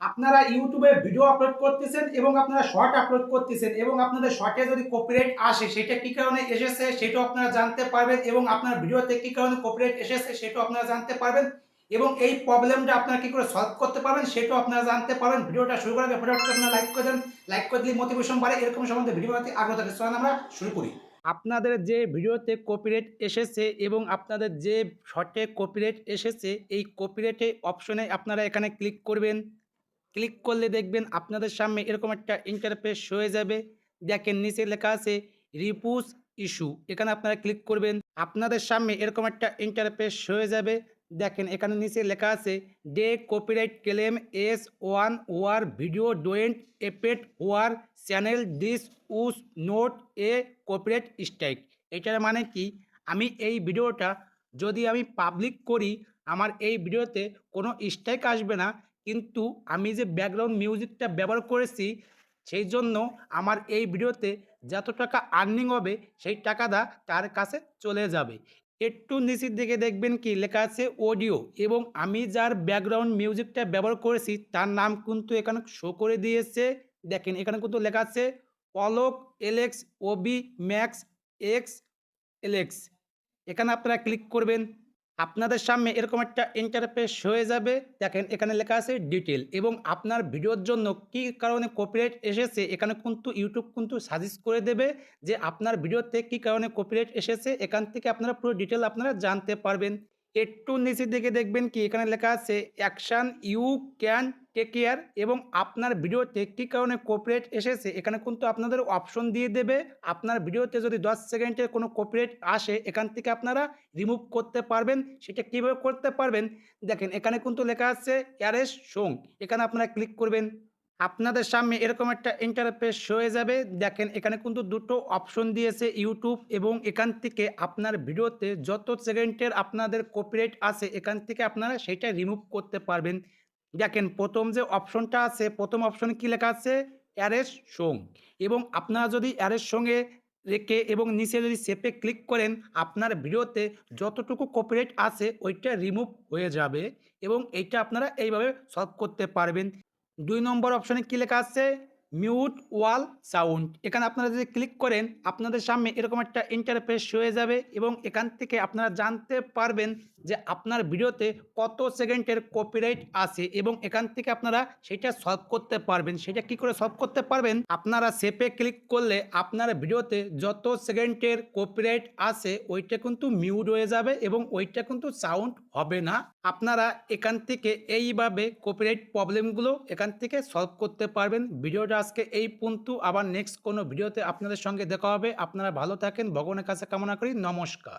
আপনারা ইউটিউবে video upload করতেছেন এবং আপনারা শর্ট আপলোড করতেছেন এবং আপনাদের শর্টে যদি কপিরাইট আসে, সেটা কী কারণে এসেছে সেটাও আপনারা জানতে পারবেন এবং আপনার ভিডিওতে কী কারণে কপিরাইট এসেছে সেটাও আপনারা জানতে পারবেন এবং এই প্রবলেমটা আপনারা কী করে সলভ করতে পারবেন সেটাও আপনারা জানতে পারবেন। ভিডিওটা শুরু করার ভিডিওটা আপনারা লাইক করে দেন। লাইক করে দিলে মোটিভেশন বাড়ে, এরকম সম্বন্ধে ভিডিও বানাতে আগ্রহ থাকে। চলুন আমরা শুরু করি। আপনাদের যে ভিডিওতে কপিরাইট এসেছে এবং আপনাদের যে শর্টে কপিরাইট এসেছে, এই কপিরাইটে অপশনে আপনারা এখানে ক্লিক করবেন। ক্লিক করলে দেখবেন আপনাদের সামনে এরকম একটা ইন্টারফেস হয়ে যাবে। দেখেন নিচে লেখা আছে রিপুস ইস্যু এখানে আপনারা ক্লিক করবেন। আপনাদের সামনে এরকম একটা ইন্টারফেস হয়ে যাবে। দেখেন এখানে নিচে লেখা আছে the copyright claim is on your video doesn't affect your channel this is not a copyright strike. এটার মানে কি? আমি এই ভিডিওটা যদি আমি পাবলিক করি, আমার এই ভিডিওতে কোনো স্ট্রাইক আসবে না। কিন্তু আমি যে ব্যাকগ্রাউন্ড মিউজিকটা ব্যবহার করেছি, সেই জন্য আমার এই ভিডিওতে যত টাকা আর্নিং হবে, সেই টাকাটা তার কাছে চলে যাবে। একটু নিচের দিকে দেখবেন কি লেখা আছে অডিও এবং আমি যার ব্যাকগ্রাউন্ড মিউজিকটা ব্যবহার করেছি, তার নাম কিন্তু এখানে শো করে দিয়েছে। দেখেন, এখানে কিন্তু লেখা আছে পলক, এলেক্স, ওবি, ম্যাক্স, এক্স, এলেক্স। এখানে আপনারা ক্লিক করবেন আপনাদের সামনে এরকম একটা ইন্টারফেস হয়ে যাবে। দেখেন, এখানে লেখা আছে ডিটেল এবং আপনার ভিডিওর জন্য কি কারণে কপিরাইট এসেছে, এখানে কিন্তু ইউটিউব কিন্তু সাজেস্ট করে দেবে যে আপনার ভিডিওতে কি কারণে কপিরাইট এসেছে, এখান থেকে আপনারা পুরো ডিটেল আপনারা জানতে পারবেন। একটু নিচের দিকে দেখবেন কি, এখানে লেখা আছে action you can take care এবং আপনার ভিডিওতে কী কারণে কপিরাইট এসেছে, এখানে কিন্তু আপনাদের অপশন দিয়ে দেবে। আপনার ভিডিওতে যদি দশ সেকেন্ডের কোনো কপিরাইট আসে, এখান থেকে আপনারা রিমুভ করতে পারবেন। সেটা কীভাবে করতে পারবেন? দেখেন, এখানে কিন্তু লেখা আছে অ্যারেস সং এখানে আপনারা ক্লিক করবেন। আপনাদের সামনে এরকম একটা ইন্টারফেস হয়ে যাবে। দেখেন, এখানে কিন্তু দুটো অপশন দিয়েছে ইউটিউব এবং এখান থেকে আপনার ভিডিওতে যত সেকেন্ডের আপনাদের কপিরাইট আছে, এখান থেকে আপনারা সেটা রিমুভ করতে পারবেন। দেখেন, প্রথম যে অপশনটা আছে, প্রথম অপশন কি লেখা আছে? Erase song. এবং আপনারা যদি অ্যারেস সঙ্গে রেখে এবং নিচে যদি সেপে ক্লিক করেন, আপনার ভিডিওতে যতটুকু কপিরাইট আছে, ওইটা রিমুভ হয়ে যাবে এবং এইটা আপনারা এইভাবে সলভ করতে পারবেন। দুই নম্বর অপশনে কী লেখা আছে? Mute all sound. এখানে আপনারা যদি ক্লিক করেন, আপনাদের সামনে এরকম একটা ইন্টারফেস হয়ে যাবে এবং এখান থেকে আপনারা জানতে পারবেন যে আপনার ভিডিওতে কত সেকেন্ডের কপিরাইট আছে এবং এখান থেকে আপনারা সেটা সলভ করতে পারবেন। সেটা কি করে সলভ করতে পারবেন? আপনারা সেপে ক্লিক করলে আপনার ভিডিওতে যত সেকেন্ডের কপিরাইট আছে, ওইটা কিন্তু মিউট হয়ে যাবে এবং ওইটা কিন্তু সাউন্ড হবে না। আপনারা এখান থেকে এইভাবে কপিরাইট প্রবলেমগুলো এখান থেকে সলভ করতে পারবেন। ভিডিওটা আজকে এই পন্তু আবার নেক্সট কোনো ভিডিওতে আপনাদের সঙ্গে দেখা হবে। আপনারা ভালো থাকেন। ভগবানের কাছে কামনা করি। নমস্কার।